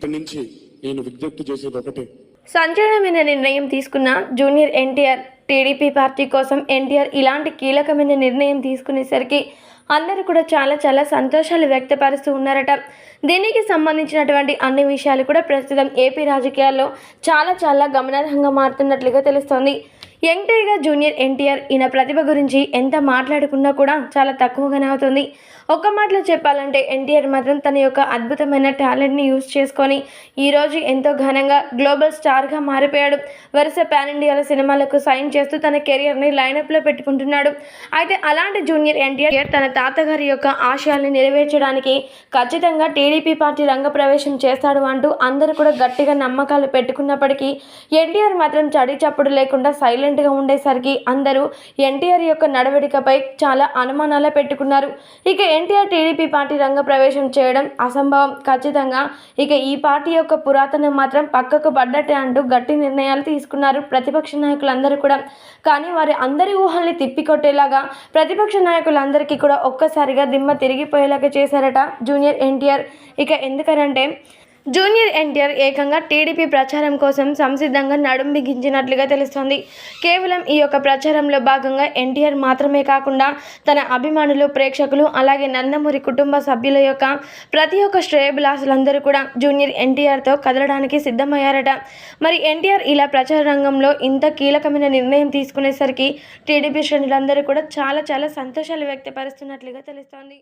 ఇప్పటి నుంచి నేను విజ్ఞప్తి చేసేది ఒకటే. సంచలనమైన నిర్ణయం తీసుకున్న జూనియర్ ఎన్టీఆర్ టీడీపీ పార్టీ కోసం ఎన్టీఆర్ ఇలాంటి కీలకమైన నిర్ణయం తీసుకునేసరికి అందరూ కూడా చాలా చాలా సంతోషాలు వ్యక్తపరుస్తూ ఉన్నారట. దీనికి సంబంధించినటువంటి అన్ని విషయాలు కూడా ప్రస్తుతం ఏపీ రాజకీయాల్లో చాలా చాలా గమనార్హంగా మారుతున్నట్లుగా తెలుస్తోంది. యంగ్ జూనియర్ ఎన్టీఆర్ ఈయన ప్రతిభ గురించి ఎంత మాట్లాడుకున్నా కూడా చాలా తక్కువగానే అవుతుంది. ఒక్క మాటలో చెప్పాలంటే ఎన్టీఆర్ మాత్రం తన యొక్క అద్భుతమైన టాలెంట్ని యూజ్ చేసుకొని ఈరోజు ఎంతో ఘనంగా గ్లోబల్ స్టార్గా మారిపోయాడు. వరుస పాన్ ఇండియాల సినిమాలకు సైన్ చేస్తూ తన కెరియర్ని లైనప్లో పెట్టుకుంటున్నాడు. అయితే అలాంటి జూనియర్ ఎన్టీఆర్ తన తాతగారి యొక్క ఆశయాల్ని నెరవేర్చడానికి ఖచ్చితంగా టీడీపీ పార్టీ రంగప్రవేశం చేస్తాడు అంటూ అందరూ కూడా గట్టిగా నమ్మకాలు పెట్టుకున్నప్పటికీ ఎన్టీఆర్ మాత్రం చడి చప్పుడు లేకుండా సైలెంట్గా ఉండేసరికి అందరూ ఎన్టీఆర్ యొక్క నడవడికపై చాలా అనుమానాలే పెట్టుకున్నారు. ఇక ఎన్టీఆర్ టీడీపీ పార్టీ రంగ ప్రవేశం చేయడం అసంభవం. ఖచ్చితంగా ఇక ఈ పార్టీ యొక్క పురాతనం మాత్రం పక్కకు పడ్డట్టే అంటూ గట్టి నిర్ణయాలు తీసుకున్నారు ప్రతిపక్ష నాయకులందరూ కూడా. కానీ వారి అందరి ఊహల్ని తిప్పికొట్టేలాగా ప్రతిపక్ష నాయకులందరికీ కూడా ఒక్కసారిగా దిమ్మ తిరిగిపోయేలాగా చేశారట జూనియర్ ఎన్టీఆర్. ఇక ఎందుకనంటే జూనియర్ ఎన్టీఆర్ ఏకంగా టీడీపీ ప్రచారం కోసం సంసిద్ధంగా నడుం బిగించినట్లుగా తెలుస్తోంది. కేవలం ఈ యొక్క ప్రచారంలో భాగంగా ఎన్టీఆర్ మాత్రమే కాకుండా తన అభిమానులు ప్రేక్షకులు అలాగే నందమూరి కుటుంబ సభ్యుల యొక్క ప్రతి ఒక్క శ్రేయబులాసులందరూ కూడా జూనియర్ ఎన్టీఆర్తో కదలడానికి సిద్ధమయ్యారట. మరి ఎన్టీఆర్ ఇలా ప్రచార రంగంలో ఇంత కీలకమైన నిర్ణయం తీసుకునేసరికి టీడీపీ శ్రేణులందరూ కూడా చాలా చాలా సంతోషాలు వ్యక్తపరుస్తున్నట్లుగా తెలుస్తోంది.